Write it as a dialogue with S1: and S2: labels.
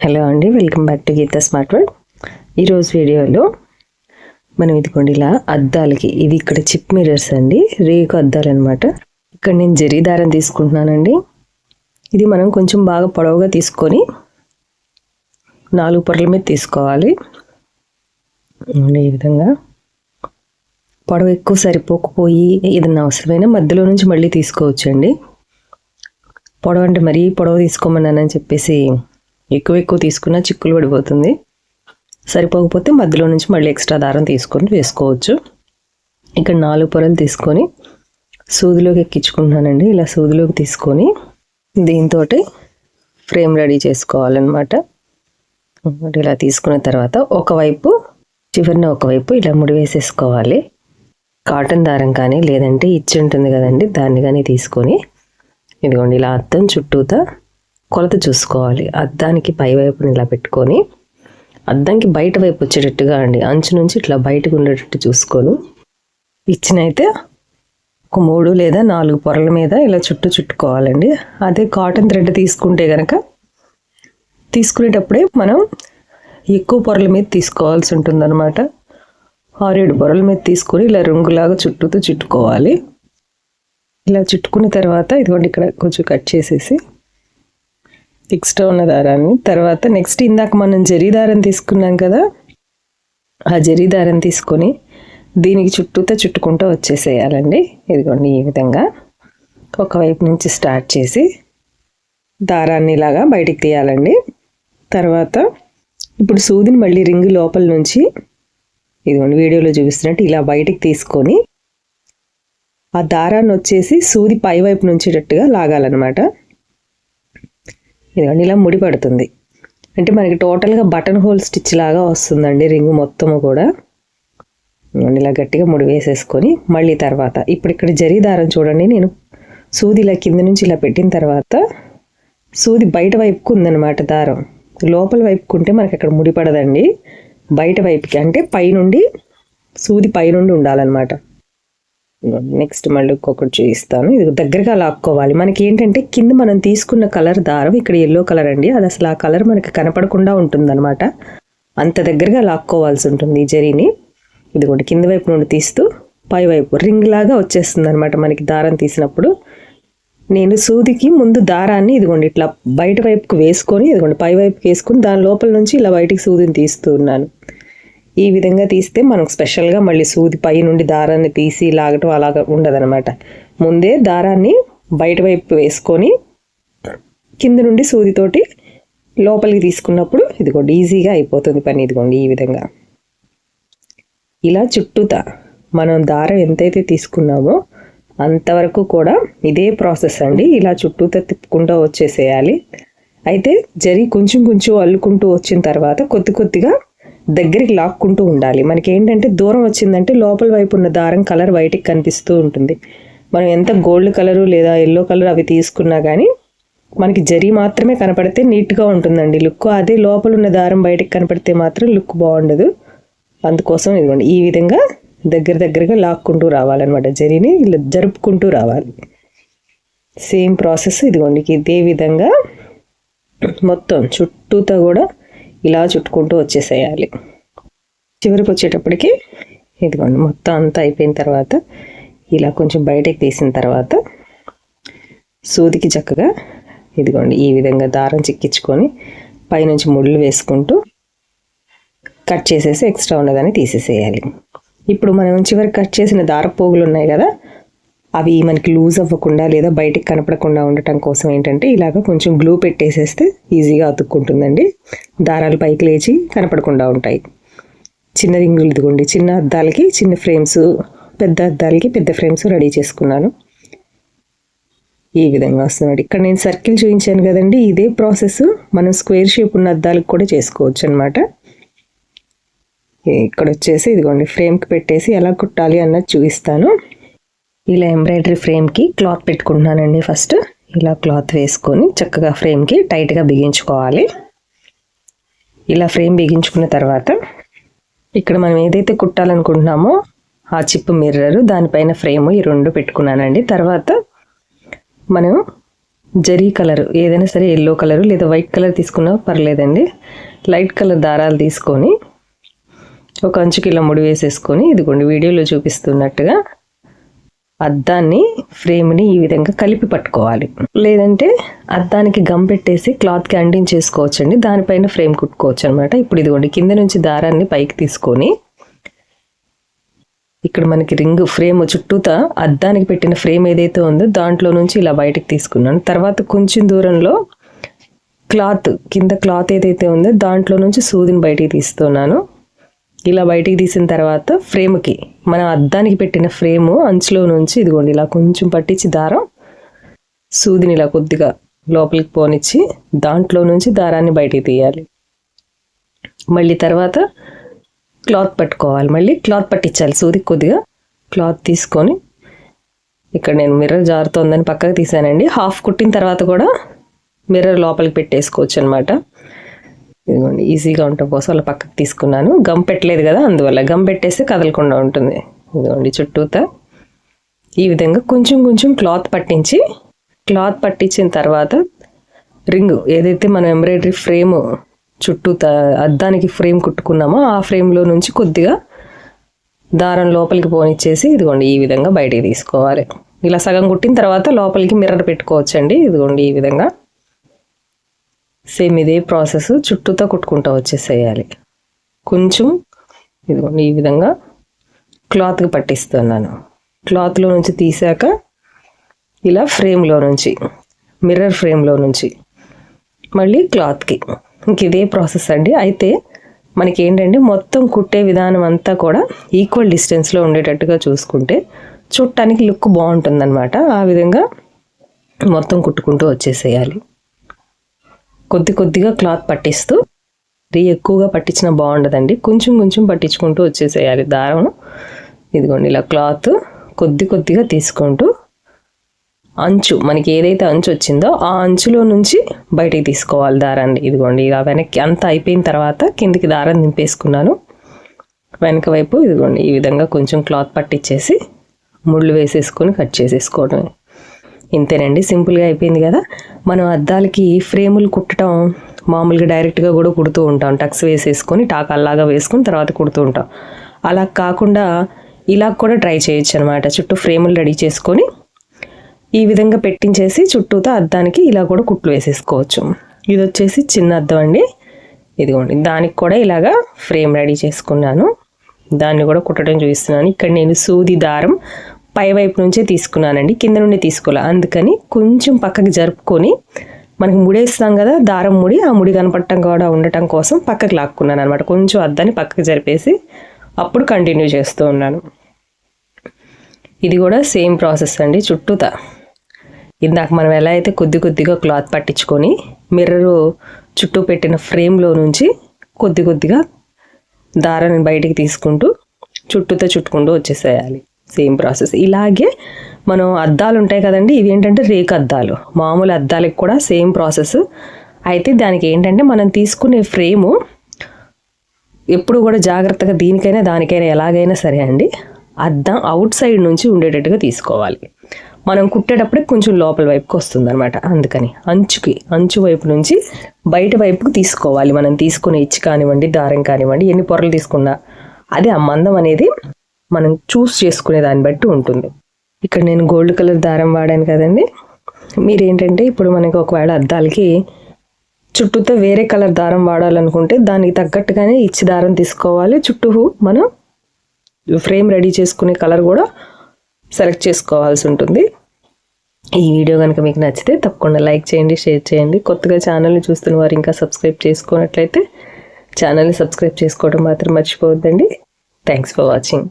S1: Hello అండి welcome back to Geetha smart word. ఈరోజు వీడియోలో మనం ఇదిగోండి ఇలా అద్దాలకి ఇది ఇక్కడ చిప్ మిరర్స్ అండి రేకు అద్దాలు అనమాట ఇక్కడ నేను జరీ దారం తీసుకుంటున్నానండి. ఇది మనం కొంచెం బాగా పొడవుగా తీసుకొని నాలుగు పొరల మీద తీసుకోవాలి. ఈ విధంగా? పొడవు ఎక్కువ సరిపోకపోయి ఏదన్నా అవసరమైన మధ్యలో నుంచి మళ్ళీ తీసుకోవచ్చండి. పొడవు అంటే మరీ పొడవు తీసుకోమన్నానని చెప్పేసి ఎక్కువ ఎక్కువ తీసుకున్నా చిక్కులు పడిపోతుంది. సరిపోకపోతే మధ్యలో నుంచి మళ్ళీ ఎక్స్ట్రా దారం తీసుకొని వేసుకోవచ్చు. ఇక్కడ నాలుగు పొరలు తీసుకొని సూదిలోకి ఎక్కించుకుంటున్నానండి. ఇలా సూదిలోకి తీసుకొని దీంతో ఫ్రేమ్ రెడీ చేసుకోవాలన్నమాట. ఇలా తీసుకున్న తర్వాత ఒకవైపు చివరిన ఒకవైపు ఇలా ముడి వేసేసుకోవాలి. కాటన్ దారం కానీ లేదంటే ఇచ్చి ఉంటుంది కదండి దాన్ని కానీ తీసుకొని ఇదిగోండి ఇలా అద్దం చుట్టూతా కొలత చూసుకోవాలి. అద్దానికి పై వైపుని ఇలా పెట్టుకొని అద్దంకి బయట వైపు వచ్చేటట్టుగా అండి. అంచు నుంచి ఇట్లా బయటకు ఉండేటట్టు చూసుకొని. ఇచ్చినైతే ఒక మూడు లేదా నాలుగు పొరల మీద ఇలా చుట్టూ చుట్టుకోవాలండి. అదే కాటన్ థ్రెడ్ తీసుకుంటే కనుక తీసుకునేటప్పుడే మనం ఎక్కువ పొరల మీద తీసుకోవాల్సి ఉంటుందన్నమాట. ఆరేడు పొరల మీద తీసుకొని ఇలా రంగులాగా చుట్టూతో చుట్టుకోవాలి. ఇలా చుట్టుకున్న తర్వాత ఇదిగోండి ఇక్కడ కొంచెం కట్ చేసేసి ఎక్స్ట్రా ఉన్న దారాన్ని. తర్వాత నెక్స్ట్ ఇందాక మనం జరీ దారం తీసుకున్నాం కదా ఆ జరీ దారం తీసుకొని దీనికి చుట్టూతో చుట్టుకుంటూ వచ్చేసేయాలండి. ఇదిగోండి ఈ విధంగా ఒకవైపు నుంచి స్టార్ట్ చేసి దారాన్ని ఇలాగా బయటికి తీయాలండి. తర్వాత ఇప్పుడు సూదిని మళ్ళీ రింగ్ లోపల నుంచి ఇదిగోండి వీడియోలో చూపిస్తున్నట్టు ఇలా బయటికి తీసుకొని ఆ దారాన్ని వచ్చేసి సూది పై వైపు నుంచేటట్టుగా లాగాలన్నమాట. ఇదిగోండి ఇలా ముడి పడుతుంది. అంటే మనకి టోటల్గా బటన్ హోల్ స్టిచ్ లాగా వస్తుందండి రింగు మొత్తము కూడా. ఇలా గట్టిగా ముడి వేసేసుకొని మళ్ళీ తర్వాత ఇప్పుడు ఇక్కడ జరీ దారం చూడండి నేను సూది ఇలా కింద నుంచి ఇలా పెట్టిన తర్వాత సూది బయట వైపుకు ఉందన్నమాట దారం. లోపల వైపుకు ఉంటే మనకి అక్కడ ముడి పడదండి. బయట వైపుకి అంటే పైనుండి సూది పైనుండి ఉండాలన్నమాట. నెక్స్ట్ మళ్ళీ ఇంకొకటి చూపిస్తాను. ఇది దగ్గరగా లాక్కోవాలి. మనకి ఏంటంటే కింద మనం తీసుకున్న కలర్ దారం ఇక్కడ ఎల్లో కలర్ అండి. అది అసలు ఆ కలర్ మనకి కనపడకుండా ఉంటుందన్నమాట. అంత దగ్గరగా లాక్కోవాల్సి ఉంటుంది ఈ జరీని. ఇదిగోండి కింద వైపు నుండి తీస్తూ పై వైపు రింగ్ లాగా వచ్చేస్తుంది అనమాట మనకి దారం తీసినప్పుడు. నేను సూదికి ముందు దారాన్ని ఇదిగోండి ఇట్లా బయట వైపుకి వేసుకొని ఇదిగోండి పై వైపుకి వేసుకొని దాని లోపల నుంచి ఇలా బయటికి సూదిని తీస్తూ ఉన్నాను. ఈ విధంగా తీస్తే మనకు స్పెషల్గా మళ్ళీ సూది పై నుండి దారాన్ని తీసి లాగటం అలాగ ఉండదనమాట ముందే దారాన్ని బయట వైపు వేసుకొని కింద నుండి సూదితోటి లోపలికి తీసుకున్నప్పుడు ఇదిగోండి ఈజీగా అయిపోతుంది పని ఇదిగోండి ఈ విధంగా. ఇలా చుట్టూతా మనం దారం ఎంతైతే తీసుకున్నామో అంతవరకు కూడా ఇదే ప్రాసెస్ అండి. ఇలా చుట్టూతా తిప్పుకుంటూ వచ్చేసేయాలి. అయితే జరి కొంచెం కొంచెం అల్లుకుంటూ వచ్చిన తర్వాత కొద్ది కొద్దిగా దగ్గరికి లాక్కుంటూ ఉండాలి. మనకి ఏంటంటే దూరం వచ్చిందంటే లోపల వైపు ఉన్న దారం కలర్ బయటికి కనిపిస్తూ ఉంటుంది. మనం ఎంత గోల్డ్ కలరు లేదా ఎల్లో కలర్ అవి తీసుకున్నా కానీ మనకి జరీ మాత్రమే కనపడితే నీట్గా ఉంటుందండి లుక్. అదే లోపల ఉన్న దారం బయటికి కనపడితే మాత్రం లుక్ బాగుండదు. అందుకోసం ఇదిగోండి ఈ విధంగా దగ్గర దగ్గరగా లాక్కుంటూ రావాలన్నమాట. జరీని ఇలా జరుపుకుంటూ రావాలి. సేమ్ ప్రాసెస్ ఇదిగోండి ఇదే విధంగా మొత్తం చుట్టూతో కూడా ఇలా చుట్టుకుంటూ వచ్చేసేయాలి. చివరికి వచ్చేటప్పటికి ఇదిగోండి మొత్తం అంతా అయిపోయిన తర్వాత ఇలా కొంచెం బయటకు తీసిన తర్వాత సూదికి చక్కగా ఇదిగోండి ఈ విధంగా దారం చిక్కించుకొని పైనుంచి ముళ్ళు వేసుకుంటూ కట్ చేసేసి ఎక్స్ట్రా ఉన్నదని తీసేసేయాలి. ఇప్పుడు మనం చివరికి కట్ చేసిన దారపోగులు ఉన్నాయి కదా అవి మనకి లూజ్ అవ్వకుండా లేదా బయటికి కనపడకుండా ఉండటం కోసం ఏంటంటే ఇలాగ కొంచెం గ్లూ పెట్టేసేస్తే ఈజీగా అతుక్కుంటుందండి. దారాలు పైకి లేచి కనపడకుండా ఉంటాయి. చిన్న రింగులు ఇదిగోండి. చిన్న అద్దాలకి చిన్న ఫ్రేమ్స్ పెద్ద అద్దాలకి పెద్ద ఫ్రేమ్స్ రెడీ చేసుకున్నాను. ఈ విధంగా వస్తుంది ఇక్కడ నేను సర్కిల్ చూపించాను కదండి. ఇదే ప్రాసెస్. మనం స్క్వేర్ షేప్ ఉన్న అద్దాలకు కూడా చేసుకోవచ్చు అనమాట ఇక్కడ వచ్చేసి ఇదిగోండి. ఫ్రేమ్కి పెట్టేసి ఎలా కుట్టాలి అన్నది చూపిస్తాను. ఇలా ఎంబ్రాయిడరీ ఫ్రేమ్కి క్లాత్ పెట్టుకుంటున్నానండి ఫస్ట్. ఇలా క్లాత్ వేసుకొని చక్కగా ఫ్రేమ్కి టైట్గా బిగించుకోవాలి. ఇలా ఫ్రేమ్ బిగించుకున్న తర్వాత ఇక్కడ మనం ఏదైతే కుట్టాలనుకుంటున్నామో ఆ చిప్ మిర్రర్ దానిపైన ఫ్రేమ్ ఈ రెండు పెట్టుకున్నానండి. తర్వాత మనం జరీ కలర్ ఏదైనా సరే ఎల్లో కలర్ లేదా వైట్ కలర్ తీసుకున్నా పర్లేదండి. లైట్ కలర్ దారాలు తీసుకొని ఒక అంచుకి ఇలా ముడి వేసేసుకొని ఇదిగోండి వీడియోలో చూపిస్తున్నట్టుగా అద్దాన్ని ఫ్రేమ్ని ఈ విధంగా కలిపి పట్టుకోవాలి. లేదంటే అద్దానికి గమ్ పెట్టేసి క్లాత్కి అండించేసుకోవచ్చండి దానిపైన ఫ్రేమ్ కుట్టుకోవచ్చు అనమాట ఇప్పుడు ఇదిగోండి కింద నుంచి దారాన్ని పైకి తీసుకొని ఇక్కడ మనకి రింగ్ ఫ్రేమ్ చుట్టూతా అద్దానికి పెట్టిన ఫ్రేమ్ ఏదైతే ఉందో దాంట్లో నుంచి ఇలా బయటకు తీసుకున్నాను. తర్వాత కొంచెం దూరంలో క్లాత్ కింద క్లాత్ ఏదైతే ఉందో దాంట్లో నుంచి సూదిని బయటికి తీస్తున్నాను. ఇలా బయటికి తీసిన తర్వాత ఫ్రేమ్కి మన అద్దానికి పెట్టిన ఫ్రేము అంచులో నుంచి ఇదిగోండి ఇలా కొంచెం పట్టించి దారం సూదిని ఇలా కొద్దిగా లోపలికి పోనిచ్చి దాంట్లో నుంచి దారాన్ని బయటికి తీయాలి. మళ్ళీ తర్వాత క్లాత్ పట్టుకోవాలి. మళ్ళీ క్లాత్ పట్టించాలి. సూది కొద్దిగా క్లాత్ తీసుకొని ఇక్కడ నేను మిర్రర్ జారుతోందని పక్కకు తీసానండి హాఫ్ కుట్టిన తర్వాత కూడా మిర్రర్ లోపలికి పెట్టేసుకోవచ్చు అనమాట ఇదిగోండి ఈజీగా ఉండటం కోసం అలా పక్కకు తీసుకున్నాను. గమ్ పెట్టలేదు కదా అందువల్ల గమ్ పెట్టేస్తే కదలకుండా ఉంటుంది. ఇదిగోండి చుట్టూత ఈ విధంగా కొంచెం కొంచెం క్లాత్ పట్టించి క్లాత్ పట్టించిన తర్వాత రింగ్ ఏదైతే మనం ఎంబ్రాయిడరీ ఫ్రేమ్ చుట్టూ అద్దానికి ఫ్రేమ్ కుట్టుకున్నామో ఆ ఫ్రేమ్లో నుంచి కొద్దిగా దారం లోపలికి పోనిచ్చేసి ఇదిగోండి ఈ విధంగా బయటికి తీసుకోవాలి. ఇలా సగం కుట్టిన తర్వాత లోపలికి మిర్రర్ పెట్టుకోవచ్చండి. ఇదిగోండి ఈ విధంగా సేమ్ ఇదే ప్రాసెస్ చుట్టూతో కుట్టుకుంటూ వచ్చేసేయాలి. కొంచెం ఇదిగోండి ఈ విధంగా క్లాత్కి పట్టిస్తున్నాను. క్లాత్లో నుంచి తీసాక ఇలా ఫ్రేమ్లో నుంచి మిర్రర్ ఫ్రేమ్లో నుంచి మళ్ళీ క్లాత్కి. ఇంక ఇదే ప్రాసెస్ అండి. అయితే మనకి ఏంటంటే మొత్తం కుట్టే విధానం అంతా కూడా ఈక్వల్ డిస్టెన్స్లో ఉండేటట్టుగా చూసుకుంటే చుట్టానికి లుక్ బాగుంటుందన్నమాట. ఆ విధంగా మొత్తం కుట్టుకుంటూ వచ్చేసేయాలి. కొద్ది కొద్దిగా క్లాత్ పట్టిస్తూ రీ ఎక్కువగా పట్టించిన బాగుండదండి. కొంచెం కొంచెం పట్టించుకుంటూ వచ్చేసేయాలి దారం. ఇదిగోండి ఇలా క్లాత్ కొద్ది కొద్దిగా తీసుకుంటూ అంచు మనకి ఏదైతే అంచు వచ్చిందో ఆ అంచులో నుంచి బయటికి తీసుకోవాలి దారాన్ని. ఇదిగోండి ఇలా వెనక్కి అంత అయిపోయిన తర్వాత కిందికి దారం దింపేసుకున్నాను. వెనక వైపు ఇదిగోండి ఈ విధంగా కొంచెం క్లాత్ పట్టించేసి ముళ్ళు వేసేసుకొని కట్ చేసేసుకోవడమే. ఇంతేనండి సింపుల్గా అయిపోయింది కదా. మనం అద్దాలకి ఫ్రేములు కుట్టడం మామూలుగా డైరెక్ట్గా కూడా కుడుతూ ఉంటాం. టక్స్ వేసేసుకొని టాకాల్లాగా వేసుకొని తర్వాత కుడుతూ ఉంటాం. అలా కాకుండా ఇలా కూడా ట్రై చేయొచ్చు అనమాట చుట్టూ ఫ్రేములు రెడీ చేసుకొని ఈ విధంగా పెట్టించేసి చుట్టూతో అద్దానికి ఇలా కూడా కుట్లు వేసేసుకోవచ్చు. ఇది వచ్చేసి చిన్న అద్దం అండి. ఇదిగోండి దానికి కూడా ఇలాగా ఫ్రేమ్ రెడీ చేసుకున్నాను. దాన్ని కూడా కుట్టడం చూపిస్తున్నాను. ఇక్కడ నేను సూది దారం పై వైపు నుంచే తీసుకున్నానండి. కింద నుండి తీసుకోలే. అందుకని కొంచెం పక్కకి జరుపుకొని మనకి ముడేస్తాం కదా దారం ముడి ఆ ముడి కనపడటం కూడా ఉండటం కోసం పక్కకి లాక్కున్నాను అనమాట కొంచెం అద్దాన్ని పక్కకి జరిపేసి అప్పుడు కంటిన్యూ చేస్తూ ఉన్నాను. ఇది కూడా సేమ్ ప్రాసెస్ అండి చుట్టూతా. ఇందాక మనం ఎలా అయితే కొద్ది కొద్దిగా క్లాత్ పట్టించుకొని మిర్రరు చుట్టూ పెట్టిన ఫ్రేమ్లో నుంచి కొద్ది కొద్దిగా దారాన్ని బయటికి తీసుకుంటూ చుట్టూతో చుట్టుకుంటూ వచ్చేసేయాలి. సేమ్ ప్రాసెస్ ఇలాగే మనం అద్దాలు ఉంటాయి కదండి ఇవి ఏంటంటే రేక్ అద్దాలు. మామూలు అద్దాలకు కూడా సేమ్ ప్రాసెస్ అయితే దానికి ఏంటంటే మనం తీసుకునే ఫ్రేము ఎప్పుడు కూడా జాగ్రత్తగా దీనికైనా దానికైనా ఎలాగైనా సరే అండి అద్దం అవుట్ సైడ్ నుంచి ఉండేటట్టుగా తీసుకోవాలి. మనం కుట్టేటప్పుడే కొంచెం లోపల వైపుకి వస్తుంది అనమాట అందుకని. అంచుకి అంచు వైపు నుంచి బయట వైపుకి తీసుకోవాలి. మనం తీసుకునే ఇచ్చి కానివ్వండి దారం కానివ్వండి ఎన్ని పొరలు తీసుకున్నా అదే ఆ మందం అనేది మనం చూస్ చేసుకునే దాన్ని బట్టి ఉంటుంది. ఇక్కడ నేను గోల్డ్ కలర్ దారం వాడాను కదండి. మీరేంటంటే ఇప్పుడు మనకి ఒకవేళ అద్దాలకి చుట్టూతో వేరే కలర్ దారం వాడాలనుకుంటే దానికి తగ్గట్టుగానే ఇచ్చి దారం తీసుకోవాలి. చుట్టూ మనం ఫ్రేమ్ రెడీ చేసుకునే కలర్ కూడా సెలెక్ట్ చేసుకోవాల్సి ఉంటుంది. ఈ వీడియో కనుక మీకు నచ్చితే తప్పకుండా లైక్ చేయండి షేర్ చేయండి. కొత్తగా ఛానల్ని చూస్తున్న వారు ఇంకా సబ్స్క్రైబ్ చేసుకున్నట్లయితే ఛానల్ని సబ్స్క్రైబ్ చేసుకోవడం మాత్రం మర్చిపోవద్దండి. Thanks for watching